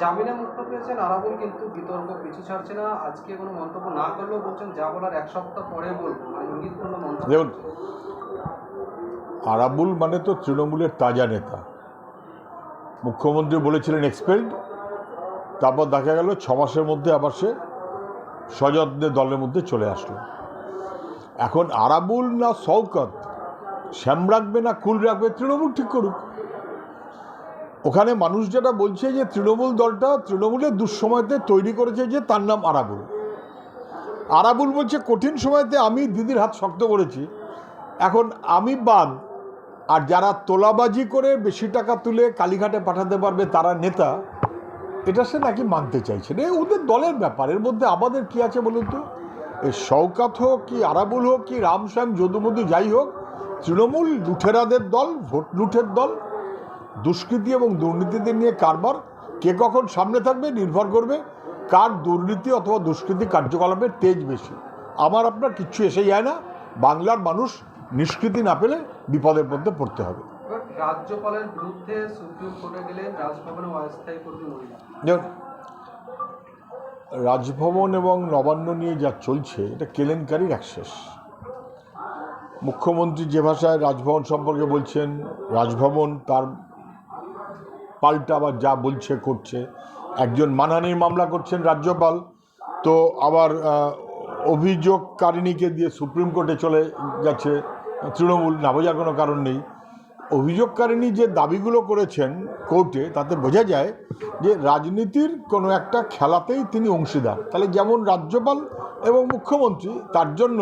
জামিনে মুক্ত পেয়েছেন আরাবুল কিন্তু বিতর্ক, পিছু ছাড়ছে না। আজকে কোনো মন্তব্য না করলেও বলছেন, যা বলার এক সপ্তাহ পরে বলব। মানে আরাবুল মানে তো তৃণমূলের তাজা নেতা। মুখ্যমন্ত্রী বলেছিলেন এক্সপেল্ড তারপর দেখা গেল ছ মাসের মধ্যে আবার সে সযত্নে দলের মধ্যে চলে আসলো। এখন আরাবুল না শওকত, শ্যাম রাখবে না কুল রাখবে, তৃণমূল ঠিক করুক। ওখানে মানুষ যেটা বলছে যে তৃণমূল দলটা তৃণমূলের দুঃসময়তে তৈরি করেছে যে তার নাম আরাবুল। আরাবুল বলছে, কঠিন সময়তে আমি দিদির হাত শক্ত করেছি। এখন আমি বাদ আর যারা তোলাবাজি করে বেশি টাকা তুলে কালীঘাটে পাঠাতে পারবে তারা নেতা, এটা সে নাকি মানতে চাইছে এ ওদের দলের ব্যাপার, এর মধ্যে আমাদের কি আছে বলুন তো? এই শওকাত হোক কি আরাবুল হোক কি রামশ্যাম, যদুমধু যাই হোক, তৃণমূল লুঠেরাদের দল, ভোট লুঠের দল দুষ্কৃতি এবং দুর্নীতিদের নিয়ে কারবার কে কখন সামনে থাকবে নির্ভর করবে কার দুর্নীতি অথবা দুষ্কৃতি কার্যকলাপের তেজ বেশি। আমার আপনার কিচ্ছু এসে যায় না। বাংলার মানুষ নিষ্কৃতি না পেলে বিপদের মধ্যে পড়তে হবে। রাজ্যপালের বিরুদ্ধে সুপ্রিম কোর্টে গেলেন রাজভবনে অস্থায়ী কর্মী মহিলা। রাজভবন এবং নবান্ন নিয়ে যা চলছে এটা কেলেঙ্কারির অ্যাক্সেস মুখ্যমন্ত্রী যে ভাষায় রাজভবন সম্পর্কে বলছেন রাজভবন তার পাল্টা আবার যা বলছে, করছে। একজন মানহানির মামলা করছেন রাজ্যপাল। তো আবার অভিযোগকারিণীকে দিয়ে সুপ্রিম কোর্টে চলে গেছে তৃণমূল, না বোঝার কোনো কারণ নেই। অভিযোগকারিণী যে দাবিগুলো করেছেন কোর্টে, তাতে বোঝা যায় যে রাজনীতির কোনো একটা খেলাতেই তিনি অংশীদার। তাহলে যেমন রাজ্যপাল এবং মুখ্যমন্ত্রী, তার জন্য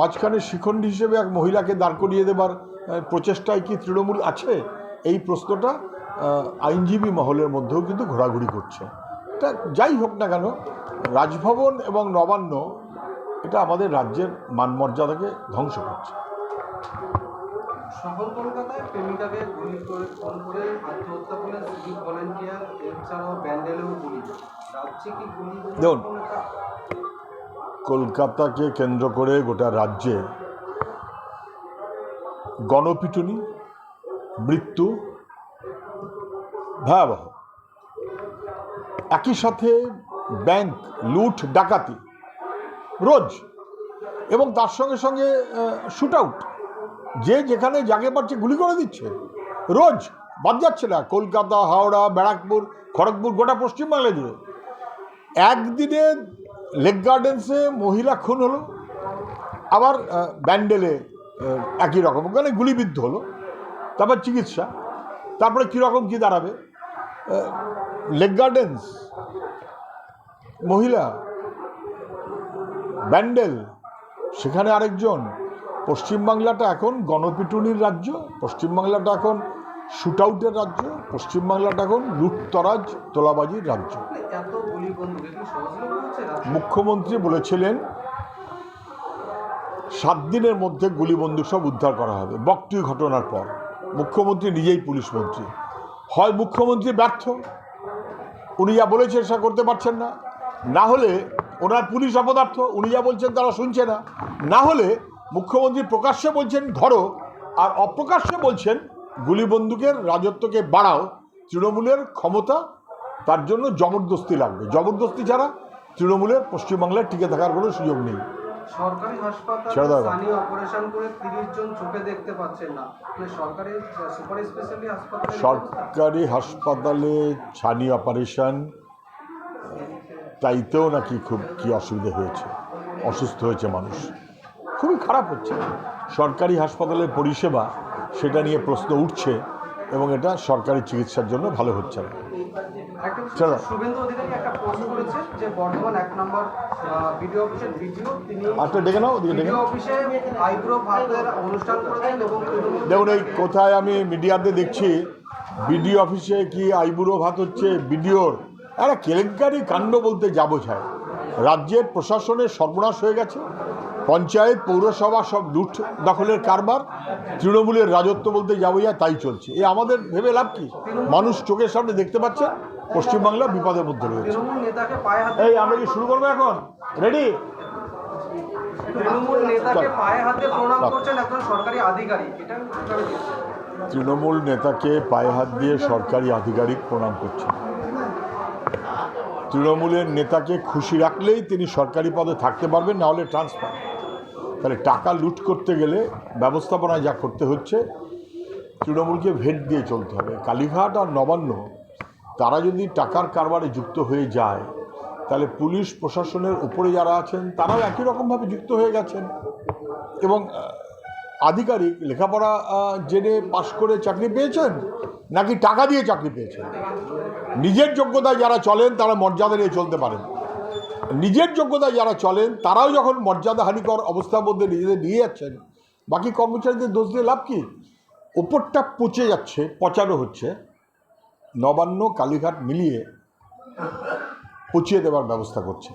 মাঝখানে শিখণ্ডী হিসেবে এক মহিলাকে দাঁড় করিয়ে দেবার প্রচেষ্টায় কি তৃণমূল আছে? এই প্রশ্নটা আইনজীবী মহলের মধ্যেও কিন্তু ঘোরাঘুরি করছে। এটা যাই হোক না কেন রাজভবন এবং নবান্ন এটা আমাদের রাজ্যের মানমর্যাদাকে ধ্বংস করছে। শহর কলকাতায় প্রেমিকাকে গুলি করে ফোন করে আত্মহত্যা করলেন সিভিক ভলেন্টিয়ার এছাড়াও ব্যান্ডেলেও গুলি। রাজ্যে কি গুলি দেখুন। কলকাতাকে কেন্দ্র করে গোটা রাজ্যে গণপিটুনি মৃত্যু ভয়াবহ। একই সাথে ব্যাংক লুট, ডাকাতি রোজ এবং তার সঙ্গে সঙ্গে শুট আউট যে যেখানে জাগে পাচ্ছে গুলি করে দিচ্ছে, রোজ বাদ যাচ্ছে না। কলকাতা, হাওড়া, ব্যারাকপুর, খড়গপুর, গোটা পশ্চিমবাংলা জুড়ে। একদিনে লেক গার্ডেন্সে মহিলা খুন হলো, আবার ব্যান্ডেলে একই রকম। ওখানে গুলিবিদ্ধ হলো, তারপর চিকিৎসা, তারপরে কীরকম কী দাঁড়াবে? লেক গার্ডেন্স মহিলা, ব্যান্ডেল, সেখানে আরেকজন পশ্চিমবাংলাটা এখন গণপিটুনির রাজ্য পশ্চিমবাংলাটা এখন শুট আউটের রাজ্য পশ্চিমবাংলাটা এখন লুটতরাজ, তোলাবাজির রাজ্য? মুখ্যমন্ত্রী বলেছিলেন, সাত দিনের মধ্যে গুলি বন্দুক সব উদ্ধার করা হবে বকটি ঘটনার পর মুখ্যমন্ত্রী নিজেই পুলিশ মন্ত্রী হয় মুখ্যমন্ত্রী ব্যর্থ? উনি যা বলেছেন সেটা করতে পারছেন না। না হলে ওনার পুলিশ অপদার্থ, উনি যা বলছেন তারা শুনছে না। না হলে মুখ্যমন্ত্রী প্রকাশ্যে বলছেন ধরো, আর অপ্রকাশ্যে বলছেন গুলি বন্দুকের রাজত্বকে বাড়াও, তৃণমূলের ক্ষমতা, তার জন্য জবরদস্তি লাগবে। জবরদস্তি ছাড়া তৃণমূলের পশ্চিমবাংলায় টিকে থাকার কোনো সুযোগ নেই। সরকারি হাসপাতালে স্থানীয় অপারেশন করে তিরিশ জন চোখে দেখতে পাচ্ছেন না। মানে সরকারি সুপার স্পেশালি হাসপাতালে সরকারি হাসপাতালে ছানি অপারেশন তাইতেও নাকি খুব কি অসুবিধা হয়েছে? অসুস্থ হয়েছে মানুষ। খুবই খারাপ হচ্ছে। সরকারি হাসপাতালের পরিষেবা সেটা নিয়ে প্রশ্ন উঠছে এবং এটা সরকারি চিকিৎসার জন্য ভালো হচ্ছে না। চলো। শুভেন্দু অধিকারী একটা পোস্ট করেছে যে বর্ধমান এক নম্বর ভিডিও অফিসের ভিডিও। তিনি আচ্ছা নাও ওদিকে ডেকে নাও। অফিসে আইব্রো ভাতের অনুষ্ঠান করেছেন এবং দেখুন এই কোথায় আমি মিডিয়াতে দেখছি বিডিও অফিসে কি আইবুড়ো ভাত হচ্ছে বিডিওর। একটা কেলেঙ্কারি কাণ্ড বলতে যাব ছায় রাজ্যের প্রশাসনের সর্বনাশ হয়ে গেছে পঞ্চায়েত পৌরসভা সব লুট দখলের কারবার তৃণমূলের রাজত্ব বলতে যাব যায় তাই চলছে। এ আমাদের ভেবে লাভ কি? মানুষ চোখের সামনে দেখতে পাচ্ছে পশ্চিমবাংলা বিপদের মধ্যে রয়েছে। তৃণমূল নেতাকে পায়ে হাতে এই আমরা কি শুরু করব এখন? রেডি তৃণমূল নেতাকে। পায়ে হাতে প্রণাম করছেন একজন সরকারি আধিকারিক। এটা তৃণমূল নেতাকে পায়ে হাত দিয়ে সরকারি আধিকারিক প্রণাম করছে তৃণমূলের নেতাকে খুশি রাখলেই তিনি সরকারি পদে থাকতে পারবেন না হলে ট্রান্সফার তাহলে টাকা লুট করতে গেলে ব্যবস্থাপনা যা করতে হচ্ছে তৃণমূলকে ভেট দিয়ে চলতে হবে। কালীঘাট আর নবান্ন তারা যদি টাকার কারবারে যুক্ত হয়ে যায়, তাহলে পুলিশ প্রশাসনের উপরে যারা আছেন, তারাও একই রকমভাবে যুক্ত হয়ে গেছেন। এবং আধিকারিক লেখাপড়া জেনে পাশ করে চাকরি পেয়েছেন, নাকি টাকা দিয়ে চাকরি পেয়েছেন? নিজের যোগ্যতায় যারা চলেন, তারা মর্যাদা নিয়ে চলতে পারেন। নিজের যোগ্যতায় যারা চলেন, তারাও যখন মর্যাদাহানিকর অবস্থার মধ্যে নিজেদের নিয়ে যাচ্ছেন, বাকি কর্মচারীদের দোষ দিয়ে লাভ কি? ওপরটা পচে যাচ্ছে, পচানো হচ্ছে। নবান্ন কালীঘাট মিলিয়ে পচিয়ে দেওয়ার ব্যবস্থা করছে।